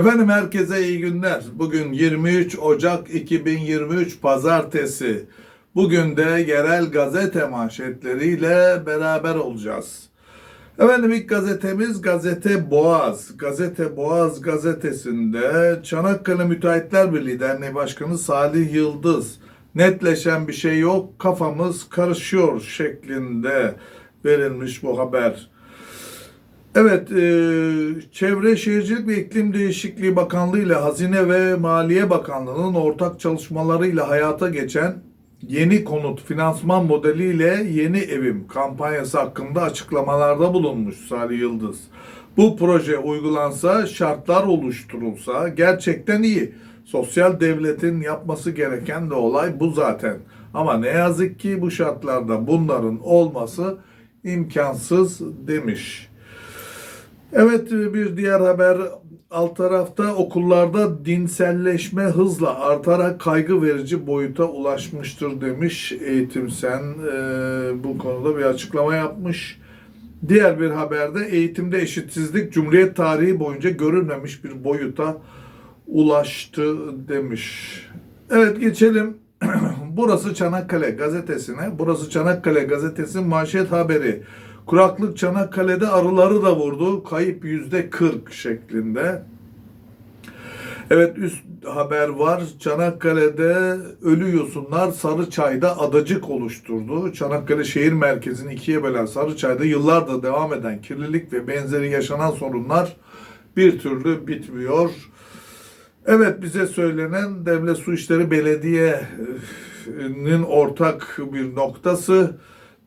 Efendim herkese iyi günler. Bugün 23 Ocak 2023 Pazartesi. Bugün de yerel gazete manşetleriyle beraber olacağız. Efendim ilk gazetemiz Gazete Boğaz. Gazete Boğaz gazetesinde Çanakkale Müteahhitler Birliği Derneği Başkanı Salih Yıldız netleşen bir şey yok kafamız karışıyor şeklinde verilmiş bu haber. Evet, e, Çevre Şehircilik ve İklim Değişikliği Bakanlığı ile Hazine ve Maliye Bakanlığı'nın ortak çalışmalarıyla hayata geçen yeni konut finansman modeliyle yeni evim kampanyası hakkında açıklamalarda bulunmuş Salih Yıldız. Bu proje uygulansa, şartlar oluşturulsa gerçekten iyi. Sosyal devletin yapması gereken de olay bu zaten. Ama ne yazık ki bu şartlarda bunların olması imkansız demiş. Evet bir diğer haber alt tarafta okullarda dinselleşme hızla artarak kaygı verici boyuta ulaşmıştır demiş Eğitim Sen e, bu konuda bir açıklama yapmış. Diğer bir haberde eğitimde eşitsizlik Cumhuriyet tarihi boyunca görülmemiş bir boyuta ulaştı demiş. Evet geçelim. Burası Çanakkale gazetesine. Burası Çanakkale gazetesinin manşet haberi. Kuraklık Çanakkale'de arıları da vurdu. Kayıp yüzde 40 şeklinde. Evet üst haber var. Çanakkale'de ölü yosunlar Sarıçay'da adacık oluşturdu. Çanakkale şehir merkezini ikiye bölen Sarıçay'da yıllardır devam eden kirlilik ve benzeri yaşanan sorunlar bir türlü bitmiyor. Evet bize söylenen Devlet Su İşleri Belediye'nin ortak bir noktası.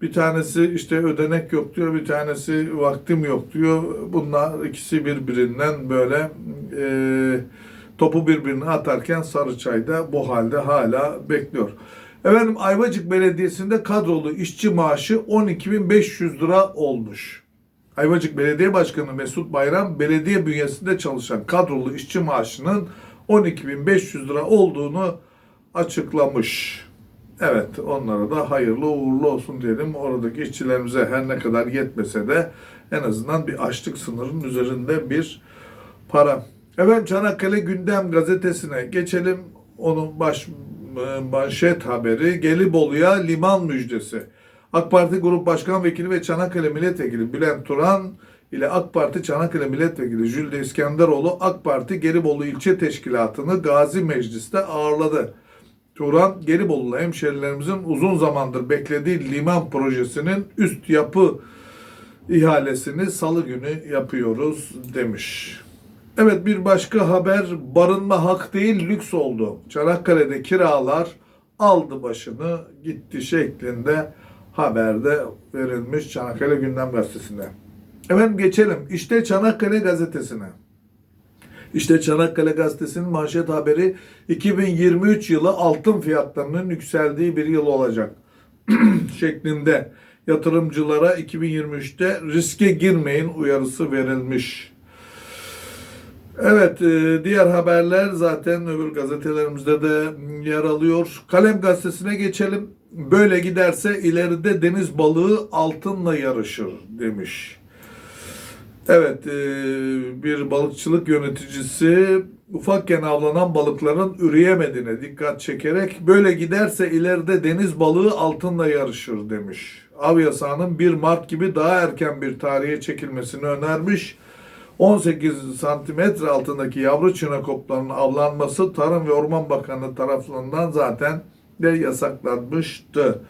Bir tanesi işte ödenek yok diyor, bir tanesi vaktim yok diyor. Bunlar ikisi birbirinden böyle e, topu birbirine atarken Sarıçay'da bu halde hala bekliyor. Efendim Ayvacık Belediyesi'nde kadrolu işçi maaşı 12.500 lira olmuş. Ayvacık Belediye Başkanı Mesut Bayram belediye bünyesinde çalışan kadrolu işçi maaşının 12.500 lira olduğunu açıklamış. Evet onlara da hayırlı uğurlu olsun diyelim. Oradaki işçilerimize her ne kadar yetmese de en azından bir açlık sınırının üzerinde bir para. Efendim Çanakkale Gündem gazetesine geçelim. Onun baş manşet haberi Gelibolu'ya liman müjdesi. AK Parti Grup Başkan Vekili ve Çanakkale Milletvekili Bülent Turan ile AK Parti Çanakkale Milletvekili Jülde İskenderoğlu AK Parti Gelibolu İlçe Teşkilatı'nı Gazi Meclis'te ağırladı. Turan Gelibolu'lu hemşerilerimizin uzun zamandır beklediği liman projesinin üst yapı ihalesini salı günü yapıyoruz demiş. Evet bir başka haber barınma hak değil lüks oldu. Çanakkale'de kiralar aldı başını gitti şeklinde haberde verilmiş Çanakkale Gündem Gazetesi'nde. Efendim geçelim. İşte Çanakkale Gazetesi'ne. İşte Çanakkale Gazetesi'nin manşet haberi 2023 yılı altın fiyatlarının yükseldiği bir yıl olacak şeklinde yatırımcılara 2023'te riske girmeyin uyarısı verilmiş. Evet, e, diğer haberler zaten öbür gazetelerimizde de yer alıyor. Kalem gazetesine geçelim. Böyle giderse ileride deniz balığı altınla yarışır demiş. Evet, e, bir balıkçılık yöneticisi ufakken avlanan balıkların üreyemediğine dikkat çekerek böyle giderse ileride deniz balığı altınla yarışır demiş. Av yasağının 1 Mart gibi daha erken bir tarihe çekilmesini önermiş. 18 santimetre altındaki yavru çinekopların avlanması Tarım ve Orman Bakanı tarafından zaten de yasaklanmıştı.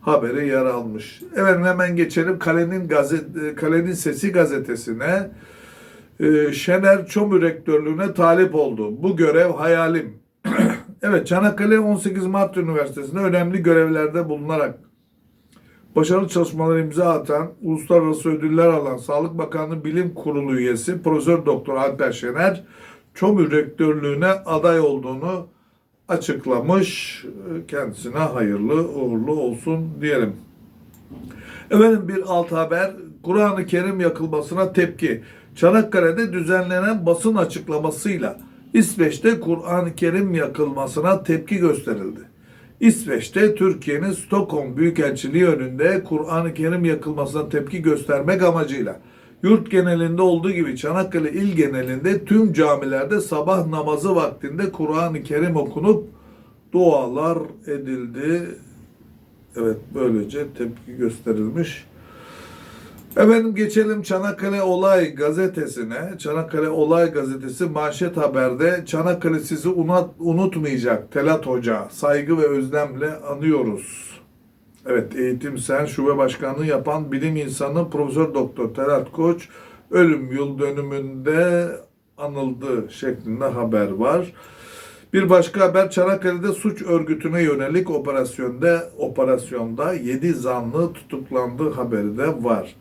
Haberi yer almış. Evet hemen geçelim Kalenin gazet Kalenin Sesi gazetesine. Ee, Şener Çomür rektörlüğüne talip oldu. Bu görev hayalim. evet Çanakkale 18 Mart Üniversitesi'nde önemli görevlerde bulunarak başarılı çalışmalar imza atan, uluslararası ödüller alan Sağlık Bakanlığı Bilim Kurulu üyesi Profesör Doktor Alper Şener Çomür rektörlüğüne aday olduğunu açıklamış. Kendisine hayırlı uğurlu olsun diyelim. Efendim bir alt haber Kur'an-ı Kerim yakılmasına tepki. Çanakkale'de düzenlenen basın açıklamasıyla İsveç'te Kur'an-ı Kerim yakılmasına tepki gösterildi. İsveç'te Türkiye'nin Stockholm Büyükelçiliği önünde Kur'an-ı Kerim yakılmasına tepki göstermek amacıyla Yurt genelinde olduğu gibi Çanakkale il genelinde tüm camilerde sabah namazı vaktinde Kur'an-ı Kerim okunup dualar edildi. Evet böylece tepki gösterilmiş. Efendim geçelim Çanakkale Olay gazetesine. Çanakkale Olay gazetesi manşet haberde Çanakkale sizi unut, unutmayacak Telat Hoca saygı ve özlemle anıyoruz. Evet Eğitim Sen Şube Başkanlığı yapan bilim insanı Profesör Doktor Telat Koç ölüm yıl dönümünde anıldı şeklinde haber var. Bir başka haber Çanakkale'de suç örgütüne yönelik operasyonda operasyonda 7 zanlı tutuklandığı haberi de var.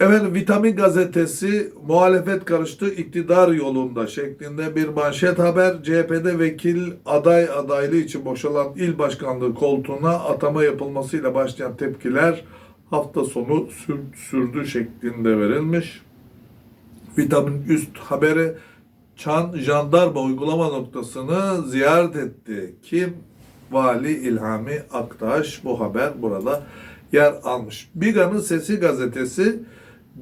Evet Vitamin Gazetesi muhalefet karıştı iktidar yolunda şeklinde bir manşet haber. CHP'de vekil aday adaylığı için boşalan il başkanlığı koltuğuna atama yapılmasıyla başlayan tepkiler hafta sonu sür- sürdü şeklinde verilmiş. Vitamin üst haberi Çan jandarma uygulama noktasını ziyaret etti. Kim? Vali İlhami Aktaş bu haber burada yer almış. Biga'nın Sesi gazetesi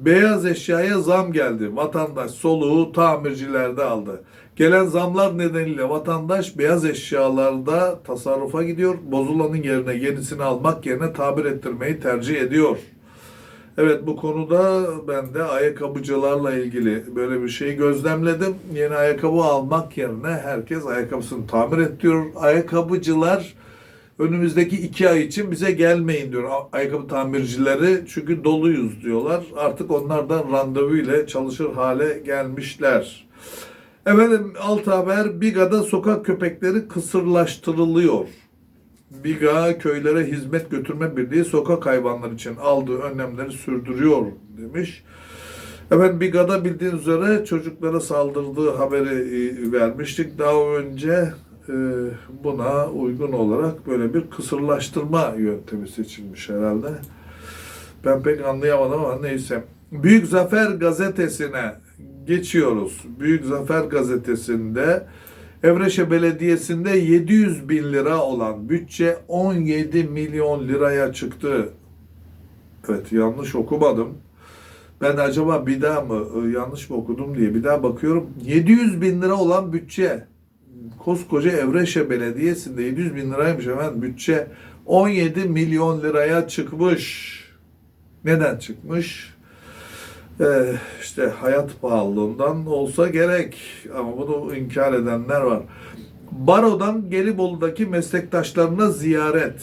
beyaz eşyaya zam geldi. Vatandaş soluğu tamircilerde aldı. Gelen zamlar nedeniyle vatandaş beyaz eşyalarda tasarrufa gidiyor. Bozulanın yerine yenisini almak yerine tabir ettirmeyi tercih ediyor. Evet bu konuda ben de ayakkabıcılarla ilgili böyle bir şey gözlemledim. Yeni ayakkabı almak yerine herkes ayakkabısını tamir ettiriyor. Ayakkabıcılar önümüzdeki iki ay için bize gelmeyin diyor ayakkabı tamircileri. Çünkü doluyuz diyorlar. Artık onlardan randevu ile çalışır hale gelmişler. Efendim alt haber Biga'da sokak köpekleri kısırlaştırılıyor. Biga köylere hizmet götürme birliği sokak hayvanları için aldığı önlemleri sürdürüyor demiş. Efendim Biga'da bildiğiniz üzere çocuklara saldırdığı haberi e, vermiştik. Daha önce buna uygun olarak böyle bir kısırlaştırma yöntemi seçilmiş herhalde. Ben pek anlayamadım ama neyse. Büyük Zafer gazetesine geçiyoruz. Büyük Zafer gazetesinde Evreşe Belediyesi'nde 700 bin lira olan bütçe 17 milyon liraya çıktı. Evet yanlış okumadım. Ben acaba bir daha mı e, yanlış mı okudum diye bir daha bakıyorum. 700 bin lira olan bütçe. Koskoca Evreşe Belediyesi'nde 700 bin liraymış hemen bütçe 17 milyon liraya çıkmış. Neden çıkmış? Ee, işte hayat pahalılığından olsa gerek ama bunu inkar edenler var. Baro'dan Gelibolu'daki meslektaşlarına ziyaret.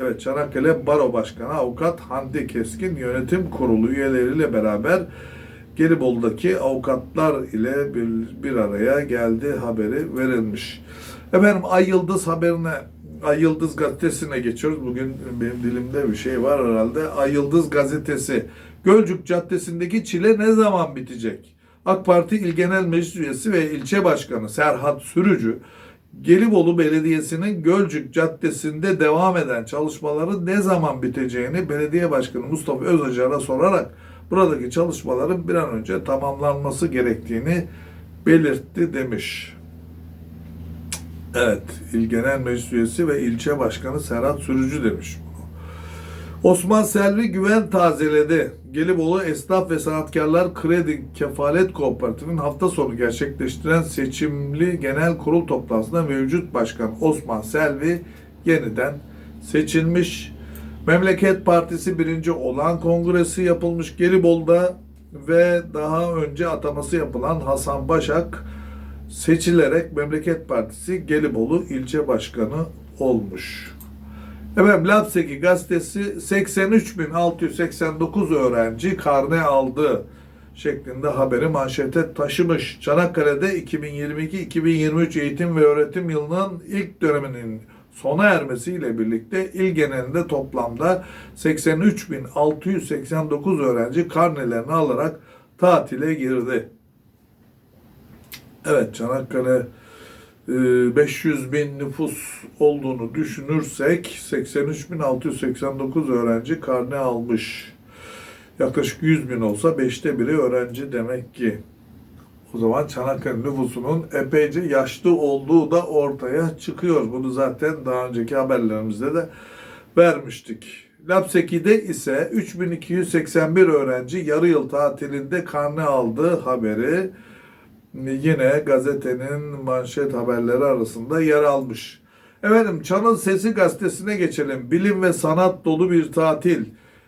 Evet Çanakkale Baro Başkanı Avukat Hande Keskin yönetim kurulu üyeleriyle beraber Gelibolu'daki avukatlar ile bir, bir araya geldi haberi verilmiş. Efendim Ay Yıldız haberine Ay Yıldız gazetesine geçiyoruz. Bugün benim dilimde bir şey var herhalde. Ay Yıldız gazetesi Gölcük Caddesi'ndeki çile ne zaman bitecek? AK Parti İl Genel Meclis Üyesi ve ilçe başkanı Serhat Sürücü, Gelibolu Belediyesi'nin Gölcük Caddesi'nde devam eden çalışmaların ne zaman biteceğini belediye başkanı Mustafa Özacar'a sorarak buradaki çalışmaların bir an önce tamamlanması gerektiğini belirtti demiş. Evet, İl Genel Meclis Üyesi ve ilçe başkanı Serhat Sürücü demiş bunu. Osman Selvi güven tazeledi. Gelibolu Esnaf ve Sanatkarlar Kredi Kefalet Kooperatifi'nin hafta sonu gerçekleştiren seçimli genel kurul toplantısında mevcut başkan Osman Selvi yeniden seçilmiş. Memleket Partisi birinci olan kongresi yapılmış Gelibolu'da ve daha önce ataması yapılan Hasan Başak seçilerek Memleket Partisi Gelibolu ilçe başkanı olmuş. Efendim Lapseki gazetesi 83.689 öğrenci karne aldı şeklinde haberi manşete taşımış. Çanakkale'de 2022-2023 eğitim ve öğretim yılının ilk döneminin sona ermesiyle birlikte il genelinde toplamda 83.689 öğrenci karnelerini alarak tatile girdi. Evet Çanakkale e, 500 bin nüfus olduğunu düşünürsek 83.689 öğrenci karne almış. Yaklaşık 100 bin olsa beşte biri öğrenci demek ki. O zaman Çanakkale nüfusunun epeyce yaşlı olduğu da ortaya çıkıyor. Bunu zaten daha önceki haberlerimizde de vermiştik. Lapseki'de ise 3281 öğrenci yarı yıl tatilinde karne aldı haberi yine gazetenin manşet haberleri arasında yer almış. Efendim Çan'ın Sesi gazetesine geçelim. Bilim ve sanat dolu bir tatil.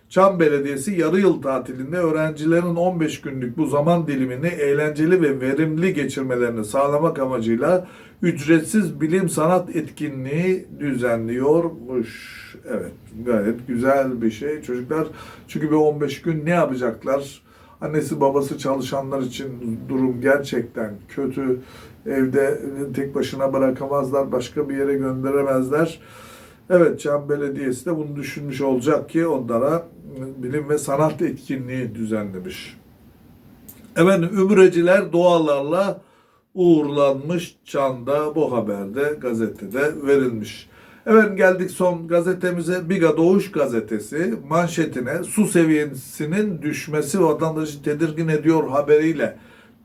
Çan Belediyesi yarı yıl tatilinde öğrencilerin 15 günlük bu zaman dilimini eğlenceli ve verimli geçirmelerini sağlamak amacıyla ücretsiz bilim sanat etkinliği düzenliyormuş. Evet gayet güzel bir şey. Çocuklar çünkü bir 15 gün ne yapacaklar? Annesi babası çalışanlar için durum gerçekten kötü. Evde tek başına bırakamazlar, başka bir yere gönderemezler. Evet, Can Belediyesi de bunu düşünmüş olacak ki onlara bilim ve sanat etkinliği düzenlemiş. Efendim Ümreciler dualarla uğurlanmış Çan'da bu haberde gazetede verilmiş. Efendim geldik son gazetemize Biga Doğuş gazetesi manşetine su seviyesinin düşmesi vatandaşı tedirgin ediyor haberiyle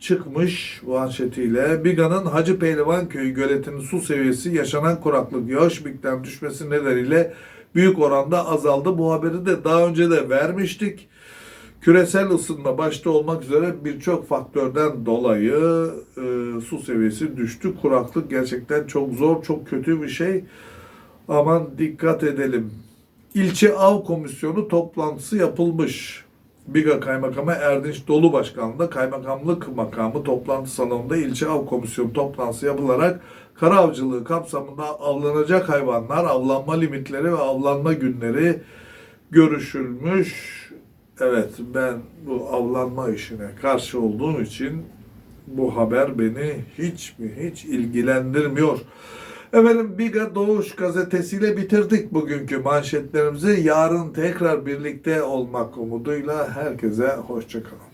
çıkmış manşetiyle Biga'nın Hacı Pehlivan Köyü göletinin su seviyesi yaşanan kuraklık yağış miktarının düşmesi nedeniyle büyük oranda azaldı. Bu haberi de daha önce de vermiştik. Küresel ısınma başta olmak üzere birçok faktörden dolayı e, su seviyesi düştü. Kuraklık gerçekten çok zor, çok kötü bir şey. Aman dikkat edelim. İlçe Av Komisyonu toplantısı yapılmış. Biga Kaymakamı Erdinç Dolu Başkanlığı'nda kaymakamlık makamı toplantı salonunda ilçe av komisyonu toplantısı yapılarak kara avcılığı kapsamında avlanacak hayvanlar, avlanma limitleri ve avlanma günleri görüşülmüş. Evet ben bu avlanma işine karşı olduğum için bu haber beni hiç mi hiç ilgilendirmiyor. Efendim Biga Doğuş gazetesiyle bitirdik bugünkü manşetlerimizi. Yarın tekrar birlikte olmak umuduyla herkese hoşçakalın.